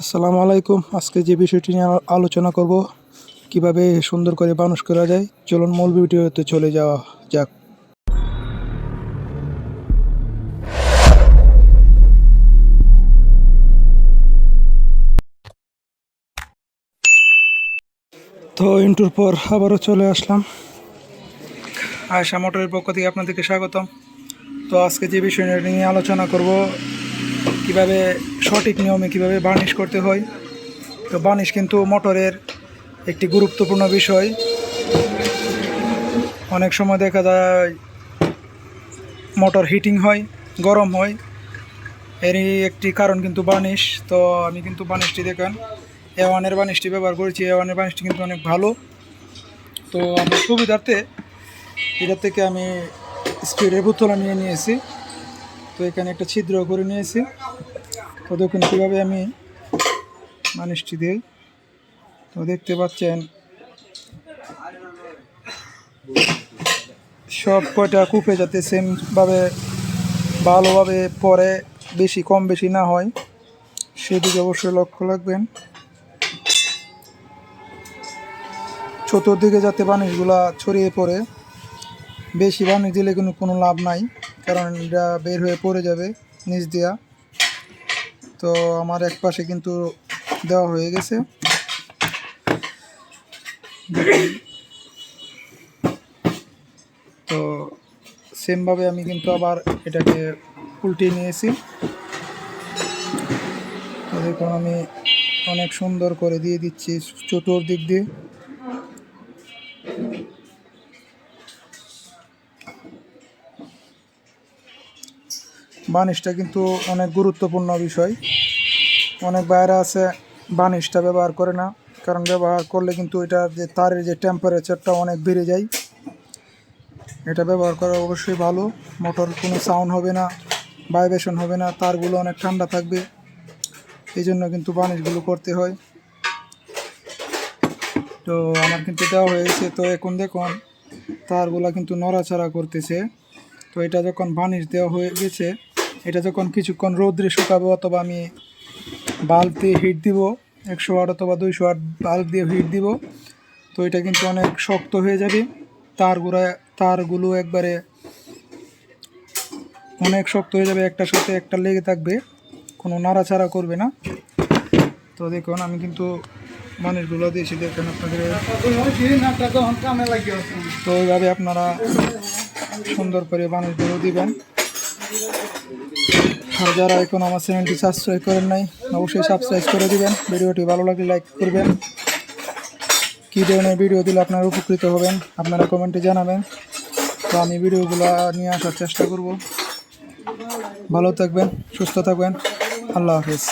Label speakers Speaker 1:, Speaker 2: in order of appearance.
Speaker 1: আসসালামু আলাইকুম। আজকে যে বিষয়টি নিয়ে আলো- আলোচনা করব, কীভাবে সুন্দর করে মানুষ করা যায়, চলুন মূল ভিডিওতে চলে যাওয়া যাক। তো, ইন্টুর পর আবারও চলে আসলাম। আয়সা মোটরের পক্ষ থেকে আপনাদেরকে স্বাগতম। তো, আজকে যে বিষয় নিয়ে আলোচনা করব কীভাবে সঠিক নিয়মে কীভাবে বার্নিশ করতে হয়। তো বার্নিশ কিন্তু মোটরের একটি গুরুত্বপূর্ণ বিষয়। অনেক সময় দেখা যায় মোটর হিটিং হয়, গরম হয়। এরই একটি কারণ কিন্তু বার্নিশ। তো আমি কিন্তু বার্নিশটি দেখেন এ ওয়ানের বার্নিশটি ব্যবহার করেছি। এ ওয়ানের বার্নিশটি কিন্তু অনেক ভালো। তো আমার সুবিধার্থে এটার থেকে আমি স্পিডের বোতল নিয়ে নিয়েছি। তো এখানে একটা ছিদ্র করে নিয়েছি। তো কীভাবে আমি মানুষটি দিই। তো দেখতে পাচ্ছেন, সব কয়টা কূপে যাতে সেমভাবে ভালোভাবে পরে বেশি, কম বেশি না হয়, সেদিকে অবশ্যই লক্ষ্য রাখবেন। চতুর্দিকে যাতে বানিশগুলা ছড়িয়ে পড়ে, বেশি বানিশ দিলে কিন্তু কোনো লাভ নাই। কারণ এটা বের হয়ে পড়ে যাবে নিচ দেওয়া তো আমার এক পাশে কিন্তু দেওয়া হয়ে গেছে। তো সেমভাবে আমি কিন্তু আবার এটাকে উল্টিয়ে নিয়েছি। তো দেখুন আমি অনেক সুন্দর করে দিয়ে দিচ্ছি চতুর্দিক দিয়ে। বানিশটা কিন্তু অনেক গুরুত্বপূর্ণ বিষয়। অনেক বাইরে আছে বানিশটা ব্যবহার করে না। কারণ ব্যবহার করলে কিন্তু এটা যে তারের যে টেম্পারেচারটা অনেক বেড়ে যায়। এটা ব্যবহার করা অবশ্যই ভালো। মোটর কোনো সাউন্ড হবে না ভাইব্রেশন হবে না, তারগুলো অনেক ঠান্ডা থাকবে। এই জন্য কিন্তু বানিশগুলো করতে হয়। তো আমার কিন্তু দেওয়া হয়েছে, তো এখন দেখুন, তারগুলো কিন্তু নড়াচড়া করতেছে। তো এটা যখন বানিশ দেওয়া হয়ে গেছে এটা যখন কিছুক্ষণ রৌদ্রে শুকাবো অথবা আমি বাল্ব দিয়ে হিট দিব, একশো ওয়াট অথবা দুইশো ওয়াট বাল্ব দিয়ে হিট দিব, তো এটা কিন্তু অনেক শক্ত হয়ে যাবে। তারগুলো তারগুলো একবারে অনেক শক্ত হয়ে যাবে, একটার সাথে একটা লেগে থাকবে, কোনো নাড়াচাড়া করবে না। তো দেখুন, আমি কিন্তু মানুষগুলো দিয়েছি, দেখেন আপনাদের। তো ওইভাবে আপনারা সুন্দর করে মানুষগুলো দিবেন। আর যারা এখন আমার চ্যানেলটি সাবস্ক্রাইব করেন নাই, অবশ্যই সাবস্ক্রাইব করে দিবেন। ভিডিওটি ভালো লাগলে লাইক করবেন। কী ধরনের ভিডিও দিলে আপনারা উপকৃত হবেন, আপনারা কমেন্টে জানাবেন। তো আমি ভিডিওগুলো নিয়ে আসার চেষ্টা করব। ভালো থাকবেন, সুস্থ থাকবেন। আল্লাহ হাফিজ।